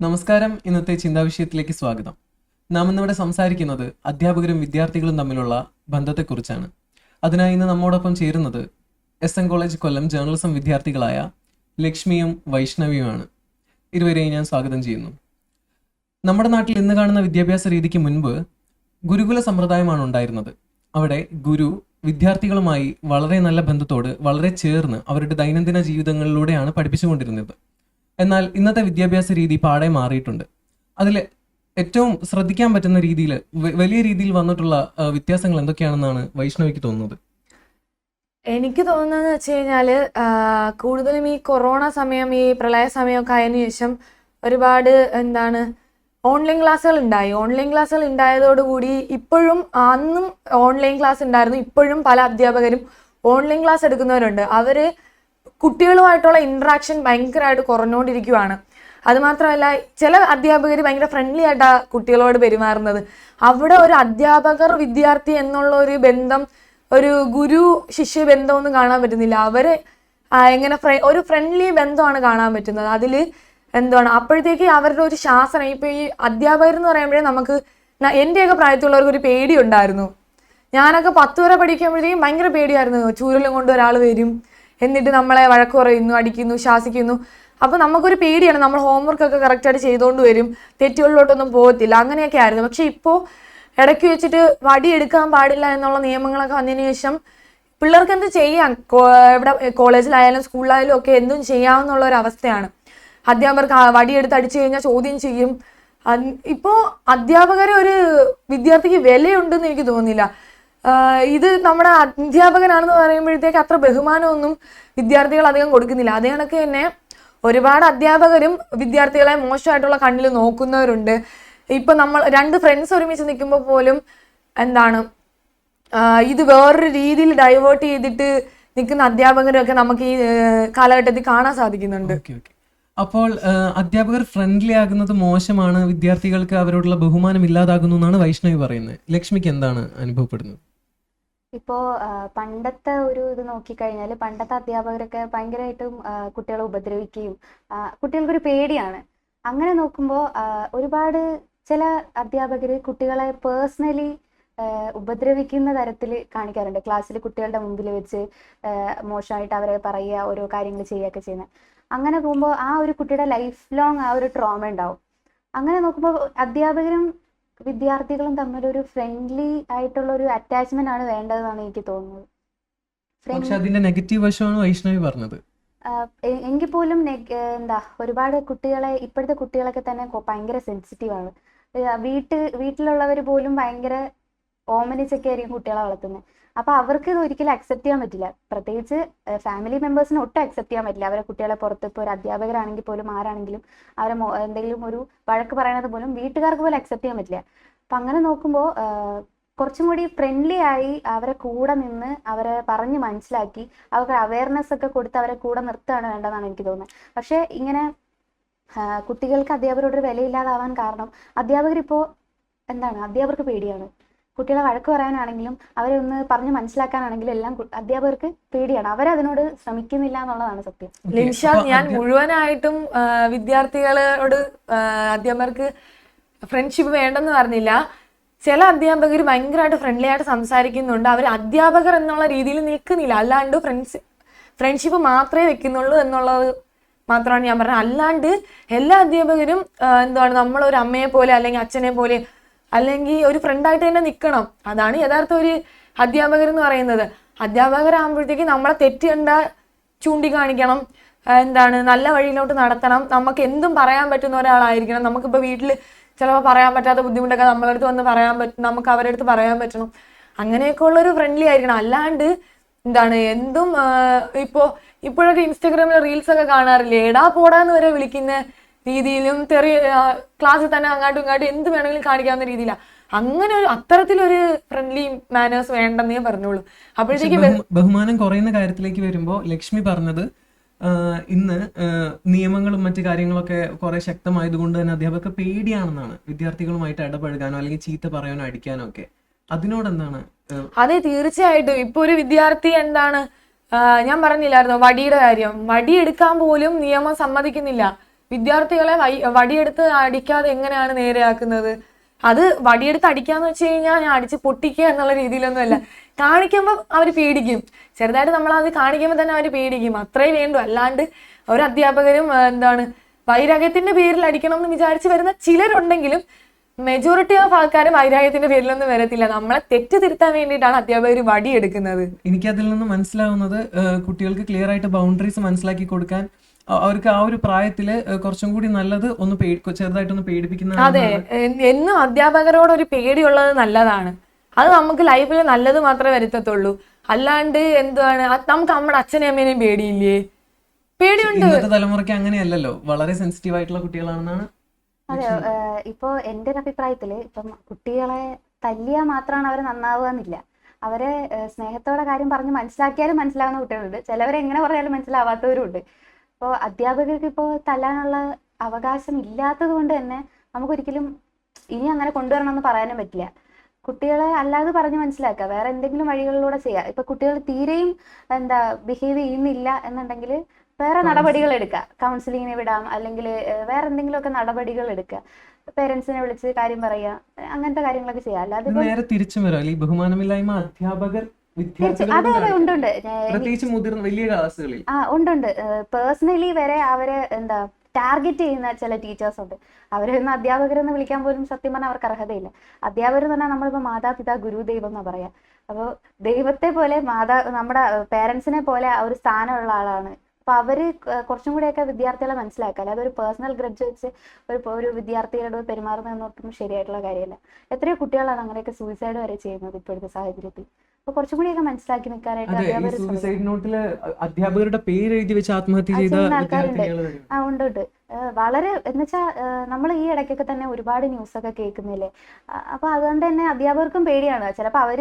നമസ്കാരം. ഇന്നത്തെ ചിന്താവിഷയത്തിലേക്ക് സ്വാഗതം. നാം ഇന്നിവിടെ സംസാരിക്കുന്നത് അധ്യാപകരും വിദ്യാർത്ഥികളും തമ്മിലുള്ള ബന്ധത്തെക്കുറിച്ചാണ്. അതിനായി ഇന്ന് നമ്മോടൊപ്പം ചേരുന്നത് S N college Kollam journalism വിദ്യാർത്ഥികളായ ലക്ഷ്മിയും വൈഷ്ണവിയുമാണ്. ഇരുവരെയും ഞാൻ സ്വാഗതം ചെയ്യുന്നു. നമ്മുടെ നാട്ടിൽ ഇന്ന് കാണുന്ന വിദ്യാഭ്യാസ രീതിക്ക് മുൻപ് ഗുരുകുല സമ്പ്രദായമാണ് ഉണ്ടായിരുന്നത്. അവിടെ ഗുരു വിദ്യാർത്ഥികളുമായി വളരെ നല്ല ബന്ധത്തോട് വളരെ ചേർന്ന് അവരുടെ ദൈനംദിന ജീവിതങ്ങളിലൂടെയാണ് പഠിപ്പിച്ചുകൊണ്ടിരുന്നത്. എന്നാൽ ഇന്നത്തെ വിദ്യാഭ്യാസ രീതി പാടെ മാറിയിട്ടുണ്ട്. അതിൽ ഏറ്റവും ശ്രദ്ധിക്കാൻ പറ്റുന്ന രീതിയിൽ വലിയ രീതിയിൽ വന്നിട്ടുള്ള വ്യത്യാസങ്ങൾ എന്തൊക്കെയാണെന്നാണ് വൈഷ്ണവിക്ക് തോന്നുന്നത്? എനിക്ക് തോന്നുന്നതെന്ന് വെച്ച് കഴിഞ്ഞാൽ കൂടുതലും ഈ കൊറോണ സമയം ഈ പ്രളയ സമയമൊക്കെ ആയതിനു ശേഷം ഒരുപാട് എന്താണ് ഓൺലൈൻ ക്ലാസ്സുകൾ ഉണ്ടായി. ഓൺലൈൻ ക്ലാസ്സുകൾ ഉണ്ടായതോടുകൂടി ഇപ്പോഴും അന്നും ഓൺലൈൻ ക്ലാസ് ഉണ്ടായിരുന്നു. ഇപ്പോഴും പല അധ്യാപകരും ഓൺലൈൻ ക്ലാസ് എടുക്കുന്നവരുണ്ട്. അവർ കുട്ടികളുമായിട്ടുള്ള ഇൻട്രാക്ഷൻ ഭയങ്കരമായിട്ട് കുറഞ്ഞുകൊണ്ടിരിക്കുകയാണ് അതുമാത്രമല്ല ചില അധ്യാപകർ ഭയങ്കര ഫ്രണ്ട്ലി ആയിട്ടാണ് കുട്ടികളോട് പെരുമാറുന്നത്. അവിടെ ഒരു അധ്യാപകർ വിദ്യാർത്ഥി എന്നുള്ള ഒരു ബന്ധം ഒരു ഗുരു ശിഷ്യ ബന്ധമൊന്നും കാണാൻ പറ്റുന്നില്ല. അവർ എങ്ങനെ ഒരു ഫ്രണ്ട്ലി ബന്ധമാണ് കാണാൻ പറ്റുന്നത്. അതിൽ എന്താണ് അപ്പോഴത്തേക്ക് അവരുടെ ഒരു ശാസനം. ഇപ്പോൾ ഈ അധ്യാപകർ എന്ന് പറയുമ്പോഴേ നമുക്ക് എന്റെയൊക്കെ പ്രായത്തിലുള്ളവർക്ക് ഒരു പേടി ഉണ്ടായിരുന്നു ഞാനൊക്കെ പത്ത് വരെ പഠിക്കുമ്പോഴത്തേക്കും ഭയങ്കര പേടിയായിരുന്നു. ചൂരലും കൊണ്ട് ഒരാൾ വരും. എന്നിട്ട് നമ്മളെ വഴക്ക് പറയുന്നു അടിക്കുന്നു ശാസിക്കുന്നു. അപ്പൊ നമുക്കൊരു പേടിയാണ്. നമ്മൾ ഹോംവർക്ക് ഒക്കെ കറക്റ്റായിട്ട് ചെയ്തുകൊണ്ട് വരും. തെറ്റുകളിലോട്ടൊന്നും പോകത്തില്ല. അങ്ങനെയൊക്കെ ആയിരുന്നു. പക്ഷെ ഇപ്പോൾ ഇടയ്ക്ക് വെച്ചിട്ട് വടി എടുക്കാൻ പാടില്ല എന്നുള്ള നിയമങ്ങളൊക്കെ വന്നതിന് ശേഷം പിള്ളേർക്ക് എന്ത് ചെയ്യാം? ഇവിടെ കോളേജിലായാലും സ്കൂളിലായാലും ഒക്കെ എന്തും ചെയ്യാമെന്നുള്ള ഒരു അവസ്ഥയാണ്. അധ്യാപകർക്ക് വടിയെടുത്ത് അടിച്ചു കഴിഞ്ഞാൽ ചോദ്യം ചെയ്യും. ഇപ്പോൾ ഇപ്പോ അധ്യാപകരെ ഒരു വിദ്യാർത്ഥിക്ക് വിലയുണ്ടെന്ന് എനിക്ക് തോന്നുന്നില്ല. ഇത് നമ്മുടെ അധ്യാപകനാണെന്ന് പറയുമ്പോഴത്തേക്ക് അത്ര ബഹുമാനമൊന്നും വിദ്യാർത്ഥികൾ അധികം കൊടുക്കുന്നില്ല. അതേ കണക്ക് തന്നെ ഒരുപാട് അധ്യാപകരും വിദ്യാർത്ഥികളെ മോശമായിട്ടുള്ള കണ്ണിൽ നോക്കുന്നവരുണ്ട്. ഇപ്പൊ നമ്മൾ രണ്ട് ഫ്രണ്ട്സ് ഒരുമിച്ച് നിൽക്കുമ്പോൾ പോലും എന്താണ് ഇത് വേറൊരു രീതിയിൽ ഡൈവേർട്ട് ചെയ്തിട്ട് നിൽക്കുന്ന അധ്യാപകരൊക്കെ നമുക്ക് ഈ കാലഘട്ടത്തിൽ കാണാൻ സാധിക്കുന്നുണ്ട്. അപ്പോൾ അധ്യാപകർ ഫ്രണ്ട്ലി ആകുന്നത് മോശമാണ് വിദ്യാർത്ഥികൾക്ക് അവരോടുള്ള ബഹുമാനം ഇല്ലാതാകുന്നു എന്നാണ് വൈഷ്ണവി പറയുന്നത്. ലക്ഷ്മിക്ക് എന്താണ് അനുഭവപ്പെടുന്നത്? ഇപ്പോ പണ്ടത്തെ ഒരു ഇത് നോക്കിക്കഴിഞ്ഞാൽ പണ്ടത്തെ അധ്യാപകരൊക്കെ ഭയങ്കരമായിട്ടും കുട്ടികളെ ഉപദ്രവിക്കുകയും കുട്ടികൾക്ക് കുട്ടികൾക്കൊരു പേടിയാണ്. അങ്ങനെ നോക്കുമ്പോൾ ഒരുപാട് ചില അധ്യാപകർ കുട്ടികളെ പേഴ്സണലി ഉപദ്രവിക്കുന്ന തരത്തിൽ കാണിക്കാറുണ്ട്. ക്ലാസ്സിൽ കുട്ടികളുടെ മുമ്പിൽ വെച്ച് മോശമായിട്ട് അവരെ പറയുക ഓരോ കാര്യങ്ങൾ ചെയ്യുകയൊക്കെ ചെയ്യുന്നത് അങ്ങനെ പോകുമ്പോൾ ആ ഒരു കുട്ടിയുടെ ലൈഫ് ലോങ് ആ ഒരു ട്രോമ ഉണ്ടാവും. അങ്ങനെ നോക്കുമ്പോൾ അധ്യാപകരും വിദ്യാർത്ഥികളും തമ്മിലൊരു ഫ്രണ്ട്ലി ആയിട്ടുള്ള ഒരു അറ്റാച്ച്മെന്റ് ആണ് വേണ്ടതെന്നാണ് എനിക്ക് തോന്നുന്നത്. പക്ഷെ അതിന്റെ നെഗറ്റീവ് വശമാണ് വൈഷ്ണവി പറഞ്ഞത്. എങ്കിൽ പോലും എന്താ ഒരുപാട് കുട്ടികളെ ഇപ്പോഴത്തെ കുട്ടികളൊക്കെ തന്നെ ഭയങ്കര സെൻസിറ്റീവ് ആണ്. വീട്ട് വീട്ടിലുള്ളവർ പോലും ഭയങ്കര ഓമനിച്ചൊക്കെ ആയിരിക്കും കുട്ടികളെ വളർത്തുന്നത് അപ്പൊ അവർക്ക് ഇത് ഒരിക്കലും അക്സെപ്റ്റ് ചെയ്യാൻ പറ്റില്ല. പ്രത്യേകിച്ച് ഫാമിലി മെമ്പേഴ്സിന് ഒട്ടും അക്സെപ്റ്റ് ചെയ്യാൻ പറ്റില്ല. അവരെ കുട്ടികളെ പുറത്ത് ഇപ്പോൾ ഒരു അധ്യാപകരാണെങ്കിൽ പോലും ആരാണെങ്കിലും അവരെ എന്തെങ്കിലും ഒരു വഴക്ക് പറയണത് പോലും വീട്ടുകാർക്ക് പോലും അക്സെപ്റ്റ് ചെയ്യാൻ പറ്റില്ല. അപ്പൊ അങ്ങനെ നോക്കുമ്പോൾ കുറച്ചും കൂടി ഫ്രണ്ട്ലി ആയി അവരെ കൂടെ നിന്ന് അവരെ പറഞ്ഞ് മനസ്സിലാക്കി അവർക്ക് അവയർനെസ് ഒക്കെ കൊടുത്ത് അവരെ കൂടെ നിർത്തുകയാണ് വേണ്ടതെന്നാണ് എനിക്ക് തോന്നുന്നത്. പക്ഷേ ഇങ്ങനെ കുട്ടികൾക്ക് അധ്യാപകരോടൊരു വിലയില്ലാതാവാൻ കാരണം അധ്യാപകർ ഇപ്പോൾ എന്താണ്? അധ്യാപകർക്ക് പേടിയാണ്. കുട്ടികളെ വഴക്ക് പറയാനാണെങ്കിലും അവരെ ഒന്ന് പറഞ്ഞ് മനസ്സിലാക്കാനാണെങ്കിലും എല്ലാം അധ്യാപകർക്ക് പേടിയാണ്. അവരതിനോട് ശ്രമിക്കുന്നില്ല എന്നുള്ളതാണ് സത്യം. Okay, ഞാൻ മുഴുവനായിട്ടും വിദ്യാർത്ഥികളോട് അധ്യാപകർക്ക് ഫ്രണ്ട്ഷിപ്പ് വേണ്ടെന്ന് പറഞ്ഞില്ല. ചില അധ്യാപകർ ഭയങ്കരമായിട്ട് ഫ്രണ്ട്ലി ആയിട്ട് സംസാരിക്കുന്നുണ്ട്. അവർ അധ്യാപകർ എന്നുള്ള രീതിയിൽ നിൽക്കുന്നില്ല. അല്ലാണ്ട് ഫ്രണ്ട്സ് ഫ്രണ്ട്ഷിപ്പ് മാത്രമേ വെക്കുന്നുള്ളൂ എന്നുള്ളത് മാത്രമാണ് ഞാൻ പറഞ്ഞത്. അല്ലാണ്ട് എല്ലാ അധ്യാപകരും എന്താണ് നമ്മളൊരു അമ്മയെ പോലെ അല്ലെങ്കിൽ അച്ഛനെ പോലെ അല്ലെങ്കിൽ ഒരു ഫ്രണ്ടായിട്ട് തന്നെ നിൽക്കണം അതാണ് യഥാർത്ഥ ഒരു അധ്യാപകർ എന്ന് പറയുന്നത്. അധ്യാപകരാകുമ്പോഴത്തേക്ക് നമ്മളെ തെറ്റ് കണ്ട ചൂണ്ടിക്കാണിക്കണം എന്താണ് നല്ല വഴിയിലോട്ട് നടത്തണം. നമുക്ക് എന്തും പറയാൻ പറ്റുന്ന ഒരാളായിരിക്കണം. നമുക്കിപ്പോൾ വീട്ടിൽ ചിലപ്പോൾ പറയാൻ പറ്റാത്ത ബുദ്ധിമുട്ടൊക്കെ നമ്മളെ അടുത്ത് വന്ന് പറയാൻ പറ്റും നമുക്ക് അവരുടെ അടുത്ത് പറയാൻ പറ്റണം. അങ്ങനെയൊക്കെ ഉള്ളൊരു ഫ്രണ്ട്ലി ആയിരിക്കണം. അല്ലാണ്ട് എന്താണ് എന്തും ഇപ്പോൾ ഇപ്പോ ഇപ്പോഴൊക്കെ ഇൻസ്റ്റാഗ്രാമിൽ റീൽസൊക്കെ കാണാറില്ലേ? എടാ പോടാന്ന് വരെ വിളിക്കുന്ന രീതിയിലും തെറി ക്ലാസ്സിൽ തന്നെ അങ്ങോട്ടും ഇങ്ങോട്ടും എന്ത് വേണമെങ്കിലും കാണിക്കാവുന്ന രീതിയിലാണ് അങ്ങനെ ഒരു അത്തരത്തിലൊരു ഫ്രണ്ട്ലി മാനേഴ്സ് വേണ്ടെന്നേ പറഞ്ഞോളൂ. അപ്പോഴത്തേക്ക് ബഹുമാനം കുറയുന്ന കാര്യത്തിലേക്ക് വരുമ്പോൾ ലക്ഷ്മി പറഞ്ഞത് ഇന്ന് നിയമങ്ങളും മറ്റു കാര്യങ്ങളൊക്കെ കുറെ ശക്തമായതുകൊണ്ട് തന്നെ അധ്യാപകർക്ക് പേടിയാണെന്നാണ് വിദ്യാർത്ഥികളുമായിട്ട് ഇടപഴകാനോ അല്ലെങ്കിൽ ചീത്ത പറയാനോ അടിക്കാനോ ഒക്കെ. അതിനോട് എന്താണ് അതെ തീർച്ചയായിട്ടും. ഇപ്പൊ ഒരു വിദ്യാർത്ഥി എന്താണ് ഞാൻ പറഞ്ഞില്ലായിരുന്നു വടിയുടെ കാര്യം. വടി എടുക്കാൻ പോലും നിയമം സമ്മതിക്കുന്നില്ല. വിദ്യാർത്ഥികളെ വൈ- വടിയെടുത്ത് അടിക്കാതെ എങ്ങനെയാണ് നേരെയാക്കുന്നത്? അത് വടിയെടുത്ത് അടിക്കാന്ന് വെച്ച് കഴിഞ്ഞാൽ ഞാൻ അടിച്ച് പൊട്ടിക്കുക എന്നുള്ള രീതിയിലൊന്നും അല്ല കാണിക്കുമ്പോൾ അവർ പേടിക്കും. ചെറുതായിട്ട് നമ്മൾ അത് കാണിക്കുമ്പോൾ തന്നെ അവർ പേടിക്കും. അത്രേ വേണ്ടു. അല്ലാണ്ട് ഒരു അധ്യാപകരും എന്താണ് വൈരാഗ്യത്തിന്റെ പേരിൽ അടിക്കണം എന്ന് വിചാരിച്ച് വരുന്ന ചിലരുണ്ടെങ്കിലും മെജോറിറ്റി ഓഫ് ആൾക്കാരും വൈരാഗ്യത്തിന്റെ പേരിലൊന്നും വരത്തില്ല. നമ്മളെ തെറ്റ് തിരുത്താൻ വേണ്ടിയിട്ടാണ് അധ്യാപകർ വടിയെടുക്കുന്നത്. എനിക്ക് അതിൽ നിന്ന് മനസ്സിലാവുന്നത് കുട്ടികൾക്ക് ക്ലിയർ ആയിട്ട് ബൗണ്ടറീസ് മനസ്സിലാക്കി കൊടുക്കാൻ അവർക്ക് ആ ഒരു പ്രായത്തിൽ കുറച്ചും കൂടി നല്ലത് ഒന്ന് പേടി ചെറുതായിട്ടൊന്ന് പേടിപ്പിക്കുന്ന അതെ എന്നും അധ്യാപകരോട് ഒരു പേടിയുള്ളത് നല്ലതാണ്. അത് നമുക്ക് ലൈഫിൽ നല്ലത് മാത്രമേ വരുത്തത്തുള്ളൂ. അല്ലാണ്ട് എന്താണ് നമുക്ക് നമ്മുടെ അച്ഛനെയും അമ്മേനെയും പേടിയില്ലേ? പേടിയുണ്ട്. ഇന്നത്തെ തലമുറയ്ക്ക് അങ്ങനെയല്ലല്ലോ. വളരെ സെൻസിറ്റീവ് ആയിട്ടുള്ള കുട്ടികളാണെന്നാണ് അതെ ഇപ്പോ ഇപ്പൊ എന്റെ ഒരു അഭിപ്രായത്തിൽ ഇപ്പം കുട്ടികളെ തല്ലിയാൽ മാത്രമാണ് അവർ നന്നാവുക എന്നില്ല. അവരെ സ്നേഹത്തോടെ കാര്യം പറഞ്ഞ് മനസ്സിലാക്കിയാലും മനസ്സിലാവുന്ന കുട്ടികളുണ്ട്. ചിലവരെ എങ്ങനെ പറഞ്ഞാലും മനസ്സിലാവാത്തവരും ഉണ്ട് ഇപ്പോൾ അധ്യാപകർക്ക് ഇപ്പോൾ തല്ലാനുള്ള അവകാശം ഇല്ലാത്തത് കൊണ്ട് തന്നെ നമുക്കൊരിക്കലും ഇനി അങ്ങനെ കൊണ്ടുവരണമെന്ന് പറയാനും പറ്റില്ല. കുട്ടികളെ അല്ലാതെ പറഞ്ഞ് മനസ്സിലാക്കുക. വേറെ എന്തെങ്കിലും വഴികളിലൂടെ ചെയ്യുക ഇപ്പൊ കുട്ടികൾ തീരെയും എന്താ ബിഹേവ് ചെയ്യുന്നില്ല എന്നുണ്ടെങ്കിൽ വേറെ നടപടികൾ എടുക്കുക. കൗൺസിലിങ്ങിനെ വിടാം. അല്ലെങ്കിൽ വേറെ എന്തെങ്കിലുമൊക്കെ നടപടികൾ എടുക്കുക. പേരൻസിനെ വിളിച്ച് കാര്യം പറയുക. അങ്ങനത്തെ കാര്യങ്ങളൊക്കെ ചെയ്യുക. അല്ലാതെ വേറെ നേരെ തിരിച്ചും വരാം. അല്ലെങ്കിൽ ബഹുമാനമില്ലായ്മ അധ്യാപകർ പ്രത്യേകിച്ച് മുതിർന്ന വലിയ ക്ലാസ്സുകളിൽ. ആ ഉണ്ട് ഉണ്ട്. പേഴ്സണലി വരെ അവരെ എന്താ ടാർഗറ്റ് ചെയ്യുന്ന ചില ടീച്ചേഴ്സ് ഉണ്ട്. അവരെ ഒന്ന് അധ്യാപകരെന്ന് വിളിക്കാൻ പോലും സത്യം പറഞ്ഞാൽ അവർക്ക് അർഹതയില്ല. അധ്യാപകർ എന്ന് പറഞ്ഞാൽ നമ്മളിപ്പോൾ മാതാപിതാ ഗുരുദൈവം എന്ന് പറയാ. അപ്പോൾ ദൈവത്തെ പോലെ മാതാ നമ്മുടെ പേരൻസിനെ പോലെ ആ ഒരു സ്ഥാനമുള്ള ആളാണ്. അപ്പൊ അവർ കുറച്ചും കൂടെയൊക്കെ വിദ്യാർത്ഥികളെ മനസ്സിലാക്കുക അല്ലാതെ ഒരു പേഴ്സണൽ ഗ്രഡ്ജ് വെച്ച് ഒരു ഒരു വിദ്യാർത്ഥിയോട് പെരുമാറുന്നതെന്നൊട്ടും ശരിയായിട്ടുള്ള കാര്യമല്ല. എത്രയോ കുട്ടികളാണ് അങ്ങനെയൊക്കെ സൂയിസൈഡ് വരെ ചെയ്യുന്നത് ഇപ്പോഴത്തെ സാഹചര്യത്തിൽ. അപ്പൊ കുറച്ചും കൂടിയൊക്കെ മനസ്സിലാക്കി നിൽക്കാനായിട്ട് അധ്യാപകരുടെ പേര് എഴുതി വെച്ച് ആത്മഹത്യ ചെയ്ത ആൾക്കാരുണ്ട്. ആ ഉണ്ട് ഉണ്ട്. വളരെ എന്നുവെച്ചാൽ നമ്മൾ ഈ ഇടയ്ക്കൊക്കെ തന്നെ ഒരുപാട് ന്യൂസൊക്കെ കേൾക്കുന്നില്ലേ? അപ്പൊ അതുകൊണ്ട് തന്നെ അധ്യാപകർക്കും പേടിയാണ്. ചിലപ്പോൾ അവർ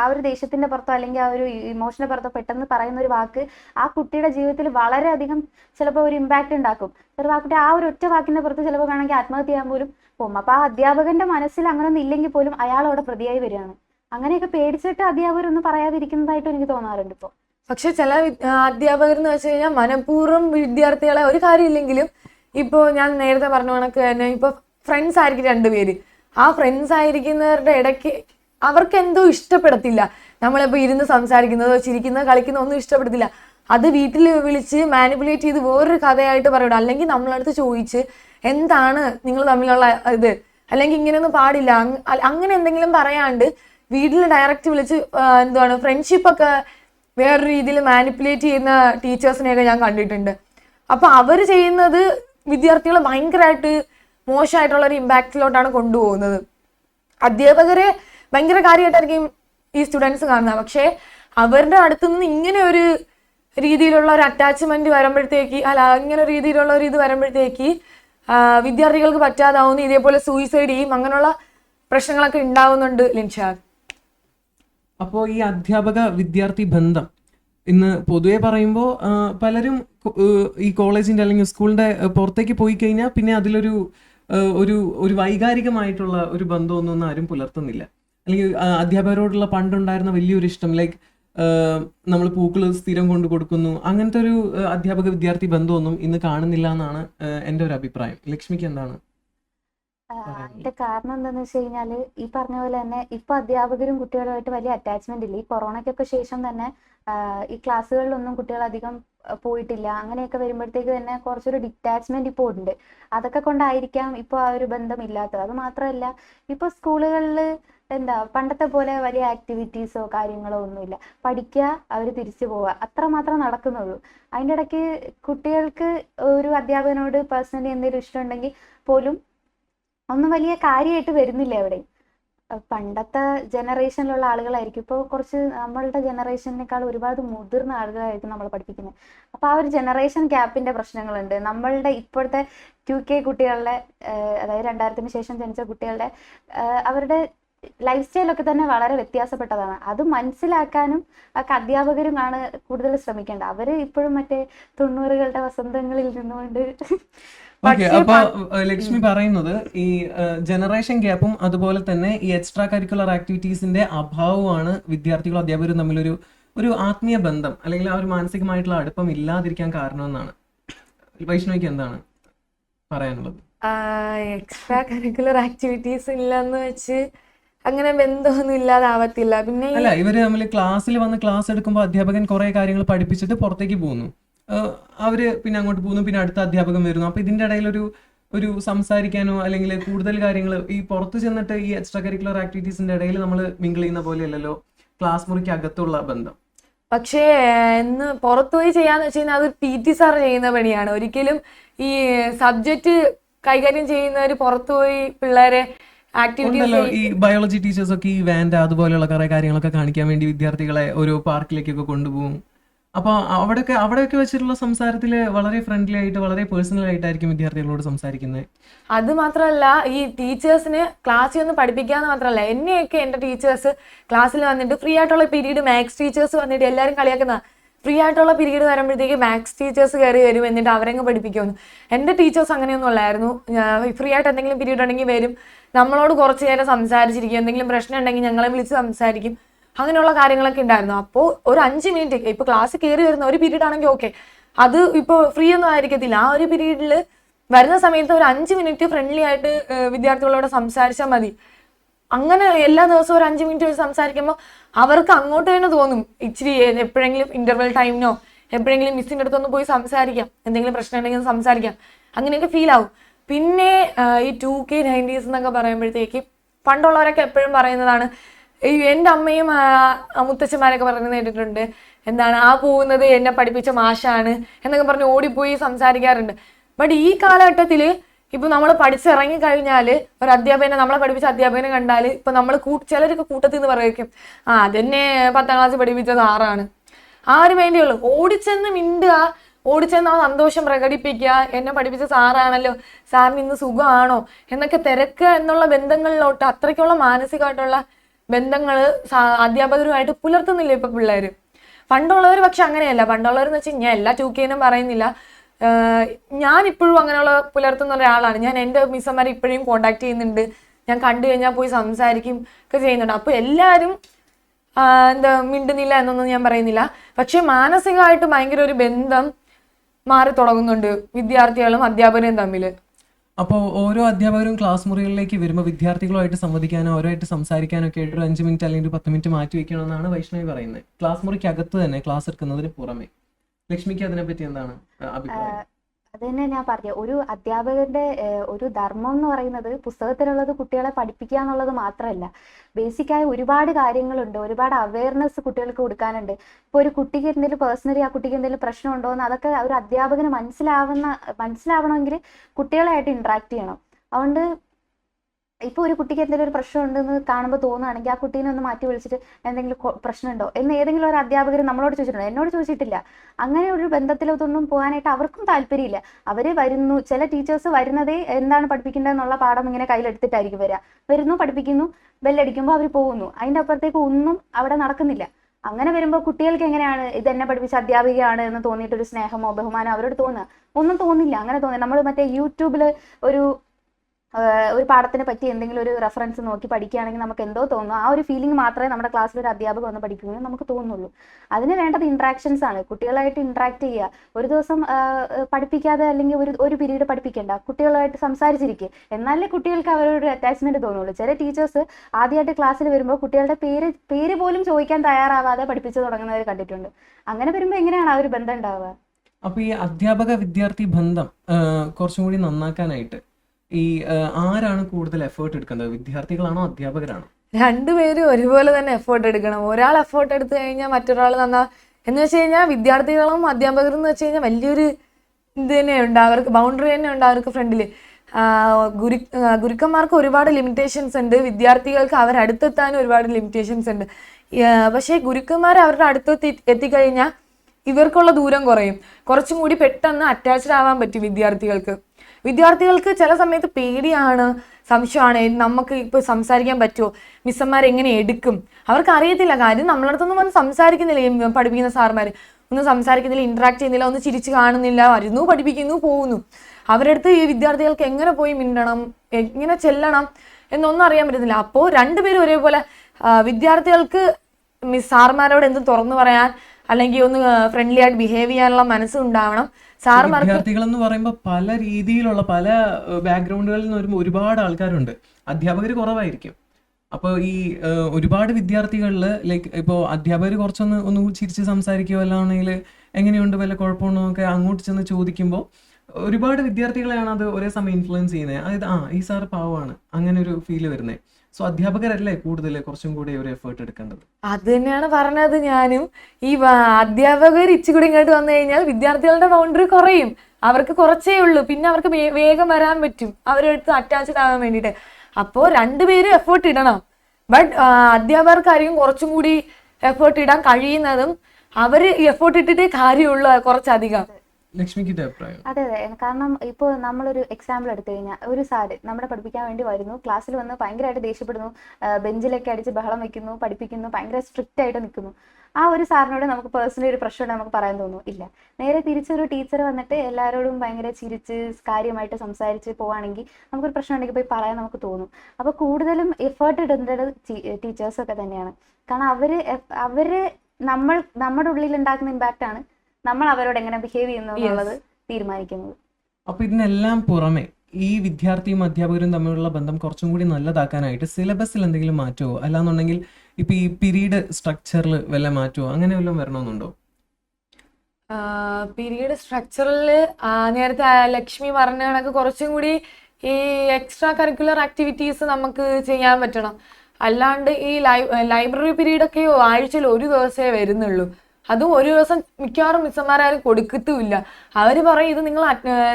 ആ ഒരു ദേഷ്യത്തിന്റെ പുറത്തോ അല്ലെങ്കിൽ ആ ഒരു ഇമോഷന്റെ പുറത്തോ പെട്ടെന്ന് പറയുന്ന ഒരു വാക്ക് ആ കുട്ടിയുടെ ജീവിതത്തിൽ വളരെയധികം ചിലപ്പോൾ ഒരു ഇമ്പാക്റ്റ് ഉണ്ടാക്കും. ചിലപ്പോൾ ആ കുട്ടി ആ ഒരു ഒറ്റ വാക്കിന്റെ പുറത്ത് ചിലപ്പോൾ വേണമെങ്കിൽ ആത്മഹത്യ ചെയ്യാൻ പോലും പോകും. അപ്പൊ ആ അധ്യാപകന്റെ മനസ്സിൽ അങ്ങനൊന്നും ഇല്ലെങ്കിൽ പോലും അയാൾ അവിടെ പ്രതിയായി വരികയാണ്. അങ്ങനെയൊക്കെ പേടിച്ചിട്ട് അധ്യാപകരൊന്നും പറയാതിരിക്കുന്നതായിട്ട് എനിക്ക് തോന്നാറുണ്ട് ഇപ്പോൾ പക്ഷെ ചില അധ്യാപകർ എന്ന് വെച്ച് കഴിഞ്ഞാൽ മനഃപൂർവം വിദ്യാർത്ഥികളെ ഒരു കാര്യമില്ലെങ്കിലും ഇപ്പോൾ ഞാൻ നേരത്തെ പറഞ്ഞ കണക്ക് തന്നെ ഇപ്പോൾ ഫ്രണ്ട്സ് ആയിരിക്കും രണ്ടുപേര് ആ ഫ്രണ്ട്സ് ആയിരിക്കുന്നവരുടെ ഇടയ്ക്ക് അവർക്ക് എന്തോ ഇഷ്ടപ്പെടത്തില്ല. നമ്മളിപ്പോൾ ഇരുന്ന് സംസാരിക്കുന്നതോ ചിരിക്കുന്നതോ കളിക്കുന്നതോ ഒന്നും ഇഷ്ടപ്പെടത്തില്ല. അത് വീട്ടിൽ വിളിച്ച് മാനിപ്പുലേറ്റ് ചെയ്ത് വേറൊരു കഥയായിട്ട് പറയണം അല്ലെങ്കിൽ നമ്മളടുത്ത് ചോദിച്ച് എന്താണ് നിങ്ങൾ തമ്മിലുള്ള ഇത്? അല്ലെങ്കിൽ ഇങ്ങനെയൊന്നും പാടില്ല. അങ്ങനെ എന്തെങ്കിലും പറയാണ്ട് വീട്ടിൽ ഡയറക്റ്റ് വിളിച്ച് ഫ്രണ്ട്ഷിപ്പ് ഒക്കെ വേറൊരു രീതിയിൽ മാനിപ്പുലേറ്റ് ചെയ്യുന്ന ടീച്ചേഴ്സിനെയൊക്കെ ഞാൻ കണ്ടിട്ടുണ്ട്. അപ്പൊ അവർ ചെയ്യുന്നത് വിദ്യാർത്ഥികളെ ഭയങ്കരമായിട്ട് മോശമായിട്ടുള്ള ഒരു ഇമ്പാക്റ്റിലോട്ടാണ് കൊണ്ടുപോകുന്നത്. അധ്യാപകരെ ഭയങ്കര കാര്യമായിട്ടായിരിക്കും ഈ സ്റ്റുഡൻസ് കാണുന്നത്. പക്ഷേ അവരുടെ അടുത്ത് നിന്ന് ഇങ്ങനെ ഒരു രീതിയിലുള്ള ഒരു അറ്റാച്ച്മെന്റ് വരുമ്പോഴത്തേക്ക് അല്ല ഇങ്ങനെ രീതിയിലുള്ള ഒരു ഇത് വരുമ്പോഴത്തേക്ക് വിദ്യാർത്ഥികൾക്ക് പറ്റാതാവുന്നു ഇതേപോലെ സൂയിസൈഡ് ചെയ്യും അങ്ങനെയുള്ള പ്രശ്നങ്ങളൊക്കെ ഉണ്ടാവുന്നുണ്ട് ലിൻഷാദ്. അപ്പോൾ ഈ അധ്യാപക വിദ്യാർത്ഥി ബന്ധം ഇന്ന് പൊതുവെ പറയുമ്പോൾ പലരും ഈ കോളേജിന്റെ അല്ലെങ്കിൽ സ്കൂളിന്റെ പുറത്തേക്ക് പോയി കഴിഞ്ഞാൽ പിന്നെ അതിലൊരു ഒരു ഒരു വൈകാരികമായിട്ടുള്ള ഒരു ബന്ധമൊന്നും ഒന്നും ആരും പുലർത്തുന്നില്ല അല്ലെങ്കിൽ അധ്യാപകരോടുള്ള പണ്ടുണ്ടായിരുന്ന വലിയൊരു ഇഷ്ടം ലൈക്ക് നമ്മൾ പൂക്കൾ സ്ഥിരം കൊണ്ട് കൊടുക്കുന്നു അങ്ങനത്തെ ഒരു അധ്യാപക വിദ്യാർത്ഥി ബന്ധമൊന്നും ഇന്ന് കാണുന്നില്ല എന്നാണ് എന്റെ ഒരു അഭിപ്രായം ലക്ഷ്മിക്ക് എന്താണ്? അതിന്റെ കാരണം എന്താന്ന് വെച്ച് കഴിഞ്ഞാൽ ഈ പറഞ്ഞ പോലെ തന്നെ ഇപ്പൊ അധ്യാപകരും കുട്ടികളുമായിട്ട് വലിയ അറ്റാച്ച്മെന്റ് ഇല്ല. ഈ കൊറോണയ്ക്കൊക്കെ ശേഷം തന്നെ ഈ ക്ലാസ്സുകളിലൊന്നും കുട്ടികൾ അധികം പോയിട്ടില്ല. അങ്ങനെയൊക്കെ വരുമ്പോഴത്തേക്ക് തന്നെ കുറച്ചൊരു ഡിറ്റാച്ച്മെന്റ് ഇപ്പോൾ ഉണ്ട്. അതൊക്കെ കൊണ്ടായിരിക്കാം ഇപ്പോൾ ആ ഒരു ബന്ധം ഇല്ലാത്തത് അത് മാത്രമല്ല ഇപ്പൊ സ്കൂളുകളിൽ എന്താ പണ്ടത്തെ പോലെ വലിയ ആക്ടിവിറ്റീസോ കാര്യങ്ങളോ ഒന്നുമില്ല. പഠിക്കുക അവർ തിരിച്ചു പോവുക. അത്ര മാത്രം നടക്കുന്നുള്ളൂ. അതിന്റെ ഇടയ്ക്ക് കുട്ടികൾക്ക് ഒരു അധ്യാപകനോട് പേഴ്സണലി എന്തെങ്കിലും ഇഷ്ടമുണ്ടെങ്കിൽ പോലും ഒന്നും വലിയ കാര്യമായിട്ട് വരുന്നില്ല എവിടെയും. പണ്ടത്തെ ജനറേഷനിലുള്ള ആളുകളായിരിക്കും. ഇപ്പോൾ കുറച്ച് നമ്മളുടെ ജനറേഷനേക്കാൾ ഒരുപാട് മുതിർന്ന ആളുകളായിരിക്കും നമ്മൾ പഠിപ്പിക്കുന്നത് അപ്പോൾ ആ ഒരു ജനറേഷൻ ഗ്യാപ്പിന്റെ പ്രശ്നങ്ങളുണ്ട്. നമ്മളുടെ ഇപ്പോഴത്തെ ടു കെ കുട്ടികളുടെ അതായത് രണ്ടായിരത്തിന് ശേഷം ജനിച്ച കുട്ടികളുടെ അവരുടെ ലൈഫ് സ്റ്റൈലൊക്കെ തന്നെ വളരെ വ്യത്യാസപ്പെട്ടതാണ്. അത് മനസ്സിലാക്കാനും ഒക്കെ അധ്യാപകരും ആണ് കൂടുതൽ ശ്രമിക്കേണ്ടത്. അവർ ഇപ്പോഴും മറ്റേ തൊണ്ണൂറുകളുടെ വസന്തങ്ങളിൽ നിന്നുകൊണ്ട് അപ്പൊ ലക്ഷ്മി പറയുന്നത് ഈ ജനറേഷൻ ഗ്യാപ്പും അതുപോലെ തന്നെ ഈ എക്സ്ട്രാ കരിക്കുലർ ആക്ടിവിറ്റീസിന്റെ അഭാവമാണ് വിദ്യാർത്ഥികളും അധ്യാപകരും തമ്മിലൊരു ഒരു ആത്മീയ ബന്ധം അല്ലെങ്കിൽ ആ ഒരു മാനസികമായിട്ടുള്ള അടുപ്പം ഇല്ലാതിരിക്കാൻ കാരണമെന്നാണ്. വൈഷ്ണവിക്ക് എന്താണ് പറയാനുള്ളത്? എക്സ്ട്രാ കരിക്കുലർ ആക്ടിവിറ്റീസ് ഇല്ലെന്ന് വെച്ച് അങ്ങനെ ബന്ധമൊന്നും ഇല്ലാതാവത്തില്ല. പിന്നെ അല്ല ഇവർ നമ്മൾ ക്ലാസ്സിൽ വന്ന് ക്ലാസ് എടുക്കുമ്പോൾ അധ്യാപകൻ കുറെ കാര്യങ്ങൾ പഠിപ്പിച്ചിട്ട് പുറത്തേക്ക് പോകുന്നു. അവർ പിന്നെ അങ്ങോട്ട് പോകുന്നു പിന്നെ അടുത്ത അധ്യാപകൻ വരുന്നു. അപ്പോൾ ഇതിന്റെ ഇടയിൽ ഒരു ഒരു സംസാരിക്കാനോ അല്ലെങ്കിൽ കൂടുതൽ കാര്യങ്ങൾ ഈ പുറത്ത് ചെന്നിട്ട് ഈ എക്സ്ട്രാ കരിക്കുലർ ആക്ടിവിറ്റീസിന്റെ ഇടയിൽ നമ്മൾ മിങ്കിൾ ചെയ്യുന്ന പോലെയല്ലല്ലോ ക്ലാസ് മുറിക്ക് അകത്തുള്ള ബന്ധം. പക്ഷേ ഇന്ന് പുറത്തുപോയി ചെയ്യാന്ന് വെച്ച് കഴിഞ്ഞാൽ അത് പി ടി സാർ ചെയ്യുന്ന പണിയാണ്. ഒരിക്കലും ഈ സബ്ജക്റ്റ് കൈകാര്യം ചെയ്യുന്നവർ പുറത്തുപോയി പിള്ളേരെ ഉണ്ടല്ലോ ഈ ബയോളജി ടീച്ചേഴ്സ് ഒക്കെ ഈ വാൻഡ് അതുപോലെയുള്ള കുറെ കാര്യങ്ങളൊക്കെ കാണിക്കാൻ വേണ്ടി വിദ്യാർത്ഥികളെ ഓരോ പാർക്കിലേക്കൊക്കെ കൊണ്ടുപോകും. അപ്പൊ അവിടെയൊക്കെ അവിടെയൊക്കെ വെച്ചിട്ടുള്ള സംസാരത്തിൽ വളരെ ഫ്രണ്ട്ലി ആയിട്ട് വളരെ പേഴ്സണൽ ആയിട്ടായിരിക്കും വിദ്യാർത്ഥികളോട് സംസാരിക്കുന്നത്. അത് മാത്രമല്ല ഈ ടീച്ചേഴ്സിന് ക്ലാസ്സിൽ ഒന്ന് പഠിപ്പിക്കാന്ന് മാത്രമല്ല എന്നെയൊക്കെ എന്റെ ടീച്ചേഴ്സ് ക്ലാസ്സിൽ വന്നിട്ട് ഫ്രീ ആയിട്ടുള്ള പീരീഡ് മാത്സ് ടീച്ചേഴ്സ് വന്നിട്ട് എല്ലാവരും കളിയാക്കുന്ന ഫ്രീ ആയിട്ടുള്ള പീരീഡ് വരുമ്പോഴത്തേക്ക് മാത്സ് ടീച്ചേഴ്സ് കയറി വരും എന്നിട്ട് അവരങ്ങ് പഠിപ്പിക്കുമെന്ന്. എന്റെ ടീച്ചേഴ്സ് അങ്ങനെയൊന്നും അല്ലായിരുന്നു. ഫ്രീ ആയിട്ട് എന്തെങ്കിലും പീരീഡ് ഉണ്ടെങ്കിൽ വരും. നമ്മളോട് കുറച്ച് നേരം സംസാരിച്ചിരിക്കും. എന്തെങ്കിലും പ്രശ്നം ഉണ്ടെങ്കിൽ ഞങ്ങളെ വിളിച്ച് സംസാരിക്കും. അങ്ങനെയുള്ള കാര്യങ്ങളൊക്കെ ഉണ്ടായിരുന്നു. അപ്പോൾ ഒരു അഞ്ച് മിനിറ്റ് ഇപ്പോൾ ക്ലാസ് കയറി വരുന്ന ഒരു പീരീഡ് ആണെങ്കിൽ ഓക്കെ അത് ഇപ്പോൾ ഫ്രീ ഒന്നും ആയിരിക്കത്തില്ല. ആ ഒരു പീരീഡിൽ വരുന്ന സമയത്ത് ഒരു അഞ്ച് മിനിറ്റ് ഫ്രണ്ട്ലി ആയിട്ട് വിദ്യാർത്ഥികളോട് സംസാരിച്ചാൽ മതി. അങ്ങനെ എല്ലാ ദിവസവും ഒരു അഞ്ച് മിനിറ്റ് വെച്ച് സംസാരിക്കുമ്പോൾ അവർക്ക് അങ്ങോട്ട് തന്നെ തോന്നും. ഇച്ചിരി എപ്പോഴെങ്കിലും ഇന്റർവെൽ ടൈമിനോ എപ്പോഴെങ്കിലും മിസ്സിന്റെ അടുത്തൊന്ന് പോയി സംസാരിക്കാം. എന്തെങ്കിലും പ്രശ്നം ഉണ്ടെങ്കിൽ സംസാരിക്കാം. അങ്ങനെയൊക്കെ ഫീൽ ആവും. പിന്നെ ഈ ടു കെ നയന്റീസ് എന്നൊക്കെ പറയുമ്പോഴത്തേക്ക് പണ്ടുള്ളവരൊക്കെ എപ്പോഴും പറയുന്നതാണ് എന്റെ അമ്മയും മുത്തച്ഛന്മാരൊക്കെ പറഞ്ഞു കേട്ടിട്ടുണ്ട്. എന്താണ് ആ പോകുന്നത് എന്നെ പഠിപ്പിച്ച മാഷാണ് എന്നൊക്കെ പറഞ്ഞ് ഓടിപ്പോയി സംസാരിക്കാറുണ്ട്. ബട്ട് ഈ കാലഘട്ടത്തിൽ ഇപ്പൊ നമ്മൾ പഠിച്ചിറങ്ങി കഴിഞ്ഞാൽ ഒരു അധ്യാപകനെ നമ്മളെ പഠിപ്പിച്ച അധ്യാപകനെ കണ്ടാൽ ഇപ്പൊ നമ്മൾ ചിലരൊക്കെ കൂട്ടത്തിൽ നിന്ന് പറയുമായിരിക്കും ആ അതെന്നെ പത്താം ക്ലാസ് പഠിപ്പിച്ചത് ആറാണ്. ആ ഒരു വേണ്ടേ ഓടിച്ചെന്ന് മിണ്ടുക ഓടിച്ചെന്ന് ആ സന്തോഷം പ്രകടിപ്പിക്കുക എന്നെ പഠിപ്പിച്ച സാറാണല്ലോ സാറിന് ഇന്ന് സുഖമാണോ എന്നൊക്കെ തിരക്കുക എന്നുള്ള ബന്ധങ്ങളിലോട്ട് അത്രയ്ക്കുള്ള മാനസികമായിട്ടുള്ള ബന്ധങ്ങൾ അധ്യാപകരുമായിട്ട് പുലർത്തുന്നില്ല ഇപ്പൊ പിള്ളേർ പണ്ടുള്ളവർ പക്ഷെ അങ്ങനെയല്ല. പണ്ടുള്ളവർ എന്ന് വെച്ചാൽ ഞാൻ എല്ലാ ടൂക്കേനും പറയുന്നില്ല. ഞാൻ ഇപ്പോഴും അങ്ങനെയുള്ള പുലർത്തുന്ന ഒരാളാണ്. ഞാൻ എന്റെ മിസ്സന്മാരെ ഇപ്പോഴും കോണ്ടാക്ട് ചെയ്യുന്നുണ്ട്. ഞാൻ കണ്ടു കഴിഞ്ഞാൽ പോയി സംസാരിക്കും ഒക്കെ ചെയ്യുന്നുണ്ട്. അപ്പോൾ എല്ലാവരും എന്താ മിണ്ടുന്നില്ല എന്നൊന്നും ഞാൻ പറയുന്നില്ല. പക്ഷെ മാനസികമായിട്ട് ഭയങ്കര ഒരു ബന്ധം മാറി തുടങ്ങുന്നുണ്ട് വിദ്യാർത്ഥികളും അധ്യാപകരും തമ്മിൽ അപ്പോൾ ഓരോ അധ്യാപകരും ക്ലാസ് മുറികളിലേക്ക് വരുമ്പോൾ വിദ്യാർത്ഥികളുമായിട്ട് സംവദിക്കാനോ അവരുമായിട്ട് സംസാരിക്കാനോ ഒക്കെ ആയിട്ട് ഒരു അഞ്ച് മിനിറ്റ് അല്ലെങ്കിൽ ഒരു പത്ത് മിനിറ്റ് മാറ്റി വെക്കണമെന്നാണ് വൈഷ്ണവി പറയുന്നത്. ക്ലാസ് മുറിക്ക് അകത്ത് തന്നെ ക്ലാസ് എടുക്കുന്നതിന് പുറമെ. ലക്ഷ്മിക്ക് അതിനെപ്പറ്റി എന്താണ് അഭിപ്രായം? അത് തന്നെ ഞാൻ പറഞ്ഞു. ഒരു അധ്യാപകന്റെ ഒരു ധർമ്മം എന്ന് പറയുന്നത് പുസ്തകത്തിലുള്ളത് കുട്ടികളെ പഠിപ്പിക്കുക എന്നുള്ളത് മാത്രമല്ല ബേസിക്കായ ഒരുപാട് കാര്യങ്ങളുണ്ട്. ഒരുപാട് അവയർനെസ് കുട്ടികൾക്ക് കൊടുക്കാനുണ്ട്. ഇപ്പോൾ ഒരു കുട്ടിക്ക് എന്തെങ്കിലും പേഴ്സണലി ആ കുട്ടിക്ക് എന്തെങ്കിലും പ്രശ്നമുണ്ടോ എന്ന് അതൊക്കെ ഒരു അധ്യാപകന് മനസ്സിലാവുന്ന മനസ്സിലാവണമെങ്കിൽ കുട്ടികളായിട്ട് ഇന്ററാക്ട് ചെയ്യണം. അതുകൊണ്ട് ഇപ്പോൾ ഒരു കുട്ടിക്ക് എന്തെങ്കിലും ഒരു പ്രശ്നം ഉണ്ടെന്ന് കാണുമ്പോൾ തോന്നുകയാണെങ്കിൽ ആ കുട്ടീനെ ഒന്ന് മാറ്റി വിളിച്ചിട്ട് എന്തെങ്കിലും പ്രശ്നമുണ്ടോ? എന്ന് ഏതെങ്കിലും ഒരു അധ്യാപകർ നമ്മളോട് ചോദിച്ചിട്ടുണ്ടോ. എന്നോട് ചോദിച്ചിട്ടില്ല. അങ്ങനെ ഒരു ബന്ധത്തിലൊന്നും പോകാനായിട്ട് അവർക്കും താല്പര്യമില്ല. അവർ വരുന്നു ചില ടീച്ചേഴ്സ് വരുന്നതേ എന്താണ് പഠിപ്പിക്കേണ്ടത് എന്നുള്ള പാഠം ഇങ്ങനെ കയ്യിലെടുത്തിട്ടായിരിക്കും വരിക വരുന്നു പഠിപ്പിക്കുന്നു ബെല്ലടിക്കുമ്പോൾ അവർ പോകുന്നു. അതിന്റെ അപ്പുറത്തേക്ക് ഒന്നും അവിടെ നടക്കുന്നില്ല. അങ്ങനെ വരുമ്പോൾ കുട്ടികൾക്ക് എങ്ങനെയാണ് ഇത് എന്നെ പഠിപ്പിച്ച അധ്യാപികയാണ് എന്ന് തോന്നിയിട്ടൊരു സ്നേഹമോ ബഹുമാനമോ അവരോട് തോന്നുക? ഒന്നും തോന്നില്ല. അങ്ങനെ തോന്നി നമ്മൾ മറ്റേ യൂട്യൂബിൽ ഒരു ഒരു പാഠത്തിനെ പറ്റി എന്തെങ്കിലും ഒരു റെഫറൻസ് നോക്കി പഠിക്കുകയാണെങ്കിൽ നമുക്ക് എന്തോ തോന്നും. ആ ഒരു ഫീലിംഗ് മാത്രമേ നമ്മുടെ ക്ലാസ്സിൽ ഒരു അധ്യാപകർ വന്ന് പഠിപ്പിക്കുമെന്ന് നമുക്ക് തോന്നുള്ളൂ. അതിന് വേണ്ടത് ഇൻട്രാക്ഷൻസ് ആണ്. കുട്ടികളായിട്ട് ഇൻട്രാക്ട് ചെയ്യുക. ഒരു ദിവസം പഠിപ്പിക്കാതെ അല്ലെങ്കിൽ ഒരു ഒരു പീരീഡ് പഠിപ്പിക്കേണ്ട. കുട്ടികളുമായിട്ട് സംസാരിച്ചിരിക്കുക. എന്നാലേ കുട്ടികൾക്ക് അവരോട് അറ്റാച്ച്മെന്റ് തോന്നുള്ളൂ. ചില ടീച്ചേഴ്സ് ആദ്യമായിട്ട് ക്ലാസ്സിൽ വരുമ്പോൾ കുട്ടികളുടെ പേര് പേര് പോലും ചോദിക്കാൻ തയ്യാറാവാതെ പഠിപ്പിച്ചു തുടങ്ങുന്നവർ കണ്ടിട്ടുണ്ട്. അങ്ങനെ വരുമ്പോൾ എങ്ങനെയാണ് ആ ഒരു ബന്ധം ഉണ്ടാവുക? അപ്പൊ ഈ അധ്യാപക വിദ്യാർത്ഥി ബന്ധം കുറച്ചും കൂടി നന്നാക്കാനായിട്ട് ഈ ആരാണ് കൂടുതൽ എഫേർട്ട് എടുക്കുന്നത്? വിദ്യാർത്ഥികളാണോ അധ്യാപകരാണോ? രണ്ടുപേരും ഒരുപോലെ തന്നെ എഫേർട്ട് എടുക്കണം. ഒരാൾ എഫേർട്ട് എടുത്തു കഴിഞ്ഞാൽ മറ്റൊരാൾ നന്നാ എന്ന് വെച്ച് കഴിഞ്ഞാൽ വിദ്യാർത്ഥികളും അധ്യാപകരും എന്ന് വെച്ച് കഴിഞ്ഞാൽ വലിയൊരു ഇത് തന്നെയുണ്ട്. അവർക്ക് ബൗണ്ടറി തന്നെ ഉണ്ട് അവർക്ക് ഫ്രണ്ടിൽ. ഗുരു ഗുരുക്കന്മാർക്ക് ഒരുപാട് ലിമിറ്റേഷൻസ് ഉണ്ട്. വിദ്യാർത്ഥികൾക്ക് അവരടുത്തെത്താൻ ഒരുപാട് ലിമിറ്റേഷൻസ് ഉണ്ട്. പക്ഷേ ഗുരുക്കന്മാർ അവരുടെ അടുത്തെത്തി എത്തിക്കഴിഞ്ഞാൽ ഇവർക്കുള്ള ദൂരം കുറയും. കുറച്ചും കൂടി പെട്ടെന്ന് അറ്റാച്ച്ഡ് ആവാൻ പറ്റും വിദ്യാർത്ഥികൾക്ക്. വിദ്യാർത്ഥികൾക്ക് ചില സമയത്ത് പേടിയാണ് സംശയമാണ്. നമുക്ക് ഇപ്പോൾ സംസാരിക്കാൻ പറ്റുമോ? മിസ്സന്മാർ എങ്ങനെ എടുക്കും? അവർക്ക് അറിയത്തില്ല കാര്യം. നമ്മളടുത്തൊന്നും വന്ന് സംസാരിക്കുന്നില്ല. പഠിപ്പിക്കുന്ന സാർമാർ ഒന്നും സംസാരിക്കുന്നില്ല ഇന്ററാക്ട് ചെയ്യുന്നില്ല ഒന്ന് ചിരിച്ച് കാണുന്നില്ല. വരുന്നു പഠിപ്പിക്കുന്നു പോകുന്നു. അവരുടെ അടുത്ത് ഈ വിദ്യാർത്ഥികൾക്ക് എങ്ങനെ പോയി മിണ്ടണം? എങ്ങനെ ചെല്ലണം? എന്നൊന്നും അറിയാൻ പറ്റുന്നില്ല അപ്പോൾ രണ്ടുപേരും ഒരേപോലെ വിദ്യാർത്ഥികൾക്ക് മിസ് സാർമാരോട് എന്തും തുറന്നു പറയാൻ അല്ലെങ്കിൽ ഒന്ന് ഫ്രണ്ട്ലി ആയിട്ട് ബിഹേവ് ചെയ്യാനുള്ള മനസ്സുണ്ടാവണം സാറുമാർക്ക് വിദ്യാർത്ഥികൾ എന്ന് പറയുമ്പോൾ പല രീതിയിലുള്ള പല ബാക്ക്ഗ്രൗണ്ടുകളിൽ നിന്ന് വരുമ്പോൾ ഒരുപാട് ആൾക്കാരുണ്ട്. അധ്യാപകർ കുറവായിരിക്കും. അപ്പോൾ ഈ ഒരുപാട് വിദ്യാർത്ഥികളിൽ ലൈക്ക് ഇപ്പോൾ അധ്യാപകർ കുറച്ചൊന്ന് ഒന്ന് ചിരിച്ച് സംസാരിക്കുകയോ അല്ലാണെങ്കിൽ എങ്ങനെയുണ്ട്? വല്ല കുഴപ്പമുണ്ടോ എന്നൊക്കെ അങ്ങോട്ട് ചെന്ന് ചോദിക്കുമ്പോൾ ഒരുപാട് വിദ്യാർത്ഥികളെയാണ് അത് ഒരേ സമയം ഇൻഫ്ലുവൻസ് ചെയ്യുന്നത് അതായത് ആ ഈ സാർ പാവമാണ്. അങ്ങനെ ഒരു ഫീൽ വരുന്നത് സോ അധ്യാപകരല്ലേ കൂടുതൽ കുറച്ചും കൂടി ഒരു എഫേർട്ട് എടുക്കേണ്ടത്? അത് തന്നെയാണ് പറഞ്ഞത് ഞാനും. ഈ അധ്യാപകർ ഇച്ചിരി ഇങ്ങോട്ട് വന്നു കഴിഞ്ഞാൽ വിദ്യാർത്ഥികളുടെ ബൗണ്ടറി കുറയും. അവർക്ക് കുറച്ചേ ഉള്ളൂ. പിന്നെ അവർക്ക് വേഗം വരാൻ പറ്റും. അവരെടുത്ത് അറ്റാച്ച്ഡ് ആവാൻ വേണ്ടിയിട്ട്. അപ്പോൾ രണ്ടുപേരും എഫേർട്ട് ഇടണം. ബട്ട് അധ്യാപകർക്കായിരിക്കും കുറച്ചും കൂടി എഫേർട്ട് ഇടാൻ കഴിയുന്നതും അവർ എഫേർട്ട് ഇട്ടിട്ടേ കാര്യമുള്ളൂ കുറച്ചധികം. ലക്ഷ്മിക്കിന്റെ അഭിപ്രായം. അതെ അതെ. കാരണം ഇപ്പോൾ നമ്മളൊരു എക്സാമ്പിൾ എടുത്തു കഴിഞ്ഞാൽ ഒരു സാറ് നമ്മളെ പഠിപ്പിക്കാൻ വേണ്ടി വരുന്നു ക്ലാസ്സിൽ വന്ന് ഭയങ്കരമായിട്ട് ദേഷ്യപ്പെടുന്നു ബെഞ്ചിലൊക്കെ അടിച്ച് ബഹളം വെക്കുന്നു പഠിപ്പിക്കുന്നു ഭയങ്കര സ്ട്രിക്റ്റ് ആയിട്ട് നിൽക്കുന്നു. ആ ഒരു സാറിനോട് നമുക്ക് പേഴ്സണലി ഒരു പ്രശ്നം നമുക്ക് പറയാൻ തോന്നുന്നു. ഇല്ല. നേരെ തിരിച്ചൊരു ടീച്ചർ വന്നിട്ട് എല്ലാവരോടും ഭയങ്കര ചിരിച്ച് കാര്യമായിട്ട് സംസാരിച്ച് പോവാണെങ്കിൽ നമുക്കൊരു പ്രശ്നം ഉണ്ടെങ്കിൽ പോയി പറയാൻ നമുക്ക് തോന്നും. അപ്പോൾ കൂടുതലും എഫേർട്ട് ഇടേണ്ടത് ടീച്ചേഴ്സൊക്കെ തന്നെയാണ്. കാരണം അവർ അവർ നമ്മൾ നമ്മുടെ ഉള്ളിൽ ഉണ്ടാക്കുന്ന ഇമ്പാക്റ്റ് ആണ് നമ്മൾ അവരോട് എങ്ങനെ ബിഹേവ് ചെയ്യുന്നു എന്നുള്ളത് തീരുമാനിക്കുന്നത്. അപ്പൊ ഇതിനെല്ലാം പുറമെ ഈ വിദ്യാർത്ഥിയും അധ്യാപകരും തമ്മിലുള്ള ബന്ധം കുറച്ചും കൂടി നല്ലതാക്കാനായിട്ട് സിലബസിൽ എന്തെങ്കിലും മാറ്റോ അല്ലാന്നുണ്ടെങ്കിൽ ഇപ്പൊ ഈ പീരീഡ് സ്ട്രക്ചറിൽ വല്ല മാറ്റോ അങ്ങനെ വല്ലതും വരണമെന്നുണ്ടോ? പീരീഡ് സ്ട്രക്ചറിൽ നേരത്തെ ലക്ഷ്മി പറഞ്ഞ കണക്ക് കുറച്ചും കൂടി ഈ എക്സ്ട്രാ കരിക്കുലർ ആക്ടിവിറ്റീസ് നമുക്ക് ചെയ്യാൻ പറ്റണം. അല്ലാണ്ട് ഈ ലൈ ലൈബ്രറി പീരീഡ് ഒക്കെ ആഴ്ചയിൽ ഒരു ദിവസമേ വരുന്നുള്ളൂ. അതും ഒരു ദിവസം മിക്കവാറും മിസ്സന്മാരും കൊടുക്കത്തുമില്ല. അവർ പറയും ഇത് നിങ്ങൾ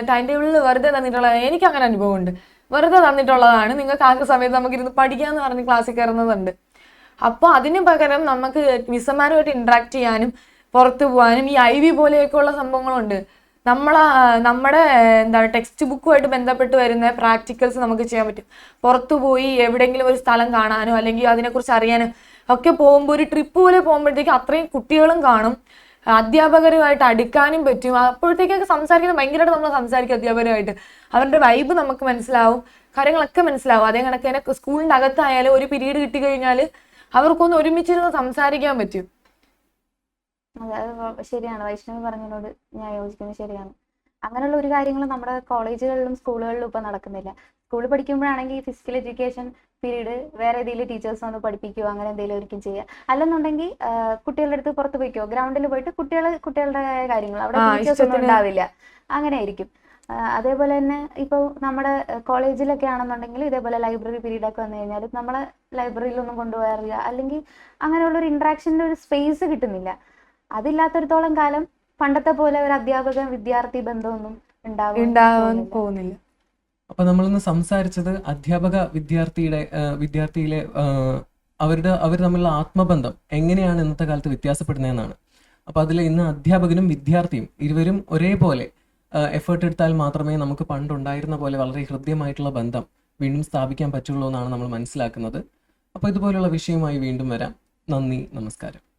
ടൈം ടേബിളിൽ വെറുതെ തന്നിട്ടുള്ള എനിക്ക് അങ്ങനെ അനുഭവമുണ്ട്. വെറുതെ തന്നിട്ടുള്ളതാണ്. നിങ്ങൾക്ക് ആ സമയത്ത് നമുക്ക് ഇരുന്ന് പഠിക്കാന്ന് പറഞ്ഞ് ക്ലാസ്സിൽ കയറുന്നതുണ്ട്. അപ്പോൾ അതിന് പകരം നമുക്ക് മിസ്സന്മാരുമായിട്ട് ഇന്ററാക്ട് ചെയ്യാനും പുറത്തു പോകാനും ഈ ഐ വി പോലെയൊക്കെയുള്ള സംഭവങ്ങളുണ്ട്. നമ്മളെ നമ്മുടെ എന്താണ് ടെക്സ്റ്റ് ബുക്കുമായിട്ട് ബന്ധപ്പെട്ട് വരുന്ന പ്രാക്ടിക്കൽസ് നമുക്ക് ചെയ്യാൻ പറ്റും. പുറത്തു പോയി എവിടെയെങ്കിലും ഒരു സ്ഥലം കാണാനോ അല്ലെങ്കിൽ അതിനെക്കുറിച്ച് അറിയാനോ ഒക്കെ പോകുമ്പോൾ ഒരു ട്രിപ്പ് പോലെ പോകുമ്പോഴത്തേക്ക് അത്രയും കുട്ടികളും കാണും. അധ്യാപകരുമായിട്ട് അടുക്കാനും പറ്റും. അപ്പോഴത്തേക്കൊക്കെ സംസാരിക്കുന്നത് ഭയങ്കരമായിട്ട് നമ്മൾ സംസാരിക്കും അധ്യാപകരുമായിട്ട്. അവരുടെ വൈബ് നമുക്ക് മനസ്സിലാവും. കാര്യങ്ങളൊക്കെ മനസ്സിലാവും. അതേ കണക്ക് തന്നെ സ്കൂളിന്റെ അകത്തായാലും ഒരു പീരീഡ് കിട്ടിക്കഴിഞ്ഞാൽ അവർക്കൊന്ന് ഒരുമിച്ചിരുന്ന് സംസാരിക്കാൻ പറ്റും. ശരിയാണ്. വൈഷ്ണവി പറഞ്ഞതിനോട് ഞാൻ യോജിക്കുന്നത് ശരിയാണ്. അങ്ങനെയുള്ള ഒരു കാര്യങ്ങളും നമ്മുടെ കോളേജുകളിലും സ്കൂളുകളിലും ഇപ്പൊ നടക്കുന്നില്ല. സ്കൂളിൽ പഠിക്കുമ്പോഴാണെങ്കിൽ ഫിസിക്കൽ എഡ്യൂക്കേഷൻ പീരീഡ് വേറെ ഏതെങ്കിലും ടീച്ചേഴ്സ് വന്ന് പഠിപ്പിക്കുകയോ അങ്ങനെ എന്തെങ്കിലും ഒരിക്കലും ചെയ്യുക. അല്ലെന്നുണ്ടെങ്കിൽ കുട്ടികളുടെ അടുത്ത് പുറത്ത് പോയിക്കോ ഗ്രൗണ്ടിൽ പോയിട്ട് കുട്ടികൾ കുട്ടികളുടെ കാര്യങ്ങൾ അവിടെ ടീച്ചേഴ്സ് ഒന്നും ഉണ്ടാവില്ല. അങ്ങനെ ആയിരിക്കും. അതേപോലെ തന്നെ ഇപ്പോൾ നമ്മുടെ കോളേജിലൊക്കെ ആണെന്നുണ്ടെങ്കിൽ ഇതേപോലെ ലൈബ്രറി പീരീഡ് ഒക്കെ വന്നു കഴിഞ്ഞാൽ നമ്മളെ ലൈബ്രറിയിലൊന്നും കൊണ്ടുപോകാറില്ല. അല്ലെങ്കിൽ അങ്ങനെയുള്ള ഒരു ഇന്ററാക്ഷന്റെ ഒരു സ്പേസ് കിട്ടുന്നില്ല. അതില്ലാത്തടത്തോളം കാലം പണ്ടത്തെ പോലെ ഒരു അധ്യാപക വിദ്യാർത്ഥി ബന്ധമൊന്നും ഉണ്ടാവും ഉണ്ടാവാൻ പോകുന്നില്ല. പോകുന്നില്ല അപ്പൊ നമ്മളിന്ന് സംസാരിച്ചത് അധ്യാപക വിദ്യാർത്ഥിയുടെ വിദ്യാർത്ഥിയിലെ അവരുടെ അവർ തമ്മിലുള്ള ആത്മബന്ധം എങ്ങനെയാണ് ഇന്നത്തെ കാലത്ത് വ്യത്യാസപ്പെടുന്നതെന്നാണ്. അപ്പൊ അതിൽ ഇന്ന് അധ്യാപകനും വിദ്യാർത്ഥിയും ഇരുവരും ഒരേപോലെ എഫേർട്ട് എടുത്താൽ മാത്രമേ നമുക്ക് പണ്ടുണ്ടായിരുന്ന പോലെ വളരെ ഹൃദ്യമായിട്ടുള്ള ബന്ധം വീണ്ടും സ്ഥാപിക്കാൻ പറ്റുള്ളൂ എന്നാണ് നമ്മൾ മനസ്സിലാക്കുന്നത്. അപ്പോൾ ഇതുപോലുള്ള വിഷയമായി വീണ്ടും വരാം. നന്ദി നമസ്കാരം.